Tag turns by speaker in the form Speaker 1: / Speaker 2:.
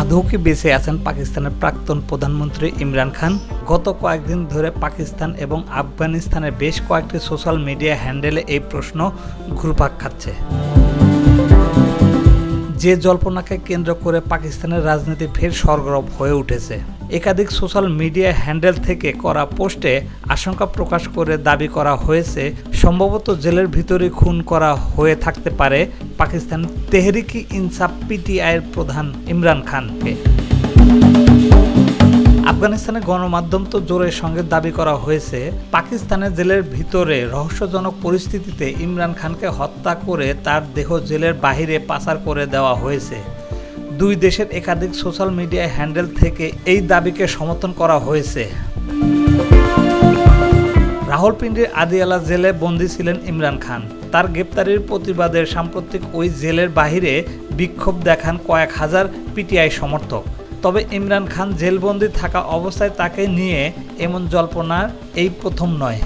Speaker 1: আদৌকে বেঁচে আছেন পাকিস্তানের প্রাক্তন প্রধানমন্ত্রী ইমরান খান। গত কয়েকদিন ধরে পাকিস্তান এবং আফগানিস্তানের বেশ কয়েকটি সোশ্যাল মিডিয়া হ্যান্ডেলে এই প্রশ্ন ঘুরপাক খাচ্ছে। যে জল্পনাকে কেন্দ্র করে পাকিস্তানের রাজনীতি ফের সরগরম হয়ে উঠেছে। একাধিক সোশ্যাল মিডিয়া হ্যান্ডেল থেকে করা পোস্টে আশঙ্কা প্রকাশ করে দাবি করা হয়েছে, সম্ভবত জেলের ভিতরে খুন করা হয়ে থাকতে পারে পাকিস্তান তেহরিকি ইনসাফ পিটিআইয়ের প্রধান ইমরান খানকে। আফগানিস্তানের গণমাধ্যম তো জোরের সঙ্গে দাবি করা হয়েছে, পাকিস্তানের জেলের ভিতরে রহস্যজনক পরিস্থিতিতে ইমরান খানকে হত্যা করে তার দেহ জেলের বাহিরে পাচার করে দেওয়া হয়েছে। দুই দেশের একাধিক সোশ্যাল মিডিয়া হ্যান্ডেল থেকে এই দাবিকে সমর্থন করা হয়েছে। রাহুলপিন্ডির আদিয়ালা জেলে বন্দী ছিলেন ইমরান খান। তার গ্রেপ্তারির প্রতিবাদের সাম্প্রতিক ওই জেলের বাহিরে বিক্ষোভ দেখান কয়েক হাজার পিটিআই সমর্থক। তবে ইমরান খান জেলবন্দি থাকা অবস্থায় তাকে নিয়ে এমন জল্পনার এই প্রথম নয়।